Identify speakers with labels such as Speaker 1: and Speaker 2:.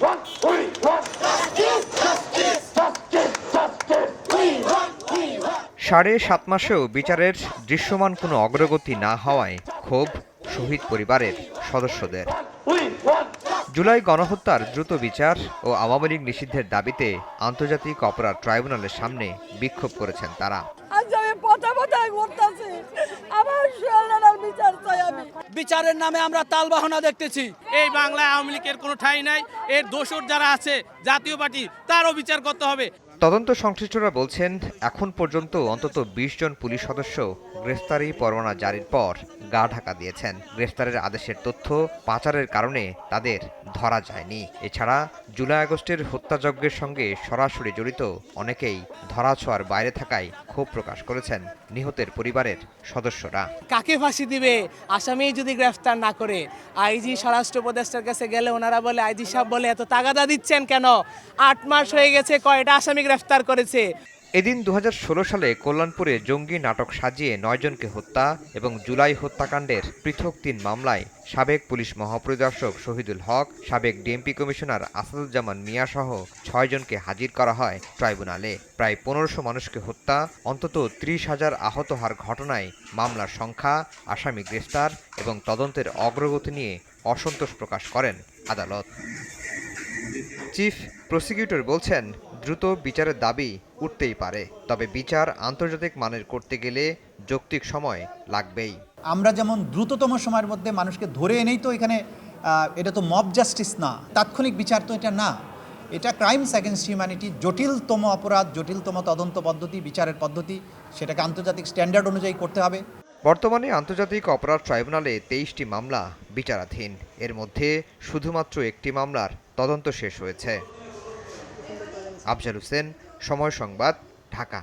Speaker 1: want, we want justice, justice, justice, justice. We want, we want.
Speaker 2: সাড়ে সাত মাসেও বিচারের দৃশ্যমান কোনো অগ্রগতি না হওয়ায় ক্ষোভ শহীদ পরিবারের সদস্যদের। জুলাই গণহত্যার দ্রুত বিচার ও আওয়ামী লীগ নিষিদ্ধের দাবিতে আন্তর্জাতিক অপরাধ ট্রাইব্যুনালের সামনে বিক্ষোভ করেছেন তারা।
Speaker 3: আজ আমি পথে পথে ঘুরতেছি আমার বিচার
Speaker 4: বিচারের নামে আমরা তালবাহনা দেখতেছি।
Speaker 5: এই বাংলায় আওয়ামী লীগের কোনো ঠাঁই নাই। এর দোষর যারা আছে জাতীয় পার্টি, তারও বিচার করতে হবে।
Speaker 2: তদন্ত সংশ্লিষ্টরা বলছেন, এখন পর্যন্ত অন্তত ২০ জন পুলিশ সদস্য গ্রেফতারি পরোয়ানা জারির পর গা ঢাকা দিয়েছেন। গ্রেফতারের আদেশের তথ্য পাচারের কারণে তাদের ধরা যায়নি। এছাড়া জুলাই আগস্টের হত্যাযজ্ঞের সঙ্গে সরাসরি জড়িত অনেকেই ধরাছোঁয়ার বাইরে থাকায় ক্ষোভ প্রকাশ করেছেন নিহতের পরিবারের সদস্যরা।
Speaker 6: কাকে ফাঁসি দিবে? আসামি যদি গ্রেফতার না করে, আইজি স্বরাষ্ট্র উপদেষ্টার কাছে গেলে ওনারা বলে, আইজি সাহেব বলে, এত তাগাদা দিচ্ছেন কেন? আট মাস হয়ে গেছে, কয়টা আসামি গ্রেফতার করেছে।
Speaker 2: এদিন দু হাজার ষোলো সালে কল্যাণপুরে জঙ্গি নাটক সাজিয়ে নয়জনকে হত্যা এবং জুলাই হত্যাকাণ্ডের পৃথক তিন মামলায় সাবেক পুলিশ মহাপরিদর্শক শহীদুল হক, সাবেক ডিএমপি কমিশনার আসাদুজ্জামান মিয়া সহ ছয়জনকে হাজির করা হয় ট্রাইব্যুনালে। প্রায় পনেরোশো মানুষকে হত্যা, অন্তত ত্রিশ হাজার আহত হওয়ার ঘটনায় মামলার সংখ্যা, আসামি গ্রেফতার এবং তদন্তের অগ্রগতি নিয়ে অসন্তোষ প্রকাশ করেন আদালত। চিফ প্রসিকিউটর বলছেন দ্রুত বিচারের দাবি উঠতেই পারে তবে বিচার আন্তর্জাতিক মানের করতে গেলে যৌক্তিক সময় লাগবেই।
Speaker 7: আমরা যেমন দ্রুততম সময়ের মধ্যে মানুষকে ধরে এনেই তো এখানে এটা তো মব জাস্টিস না তাৎক্ষণিক বিচার তো এটা না। এটা ক্রাইমস অ্যাগেনস্ট হিউম্যানিটি জটিলতম অপরাধ জটিলতম তদন্ত পদ্ধতি বিচারের পদ্ধতি সেটাকে আন্তর্জাতিক স্ট্যান্ডার্ড অনুযায়ী করতে হবে।
Speaker 2: বর্তমানে আন্তর্জাতিক অপরাধ ট্রাইব্যুনালে তেইশটি মামলা বিচারাধীন। এর মধ্যে শুধুমাত্র একটি মামলার তদন্ত শেষ হয়েছে। আফজাল হোসেন সময় সংবাদ ঢাকা।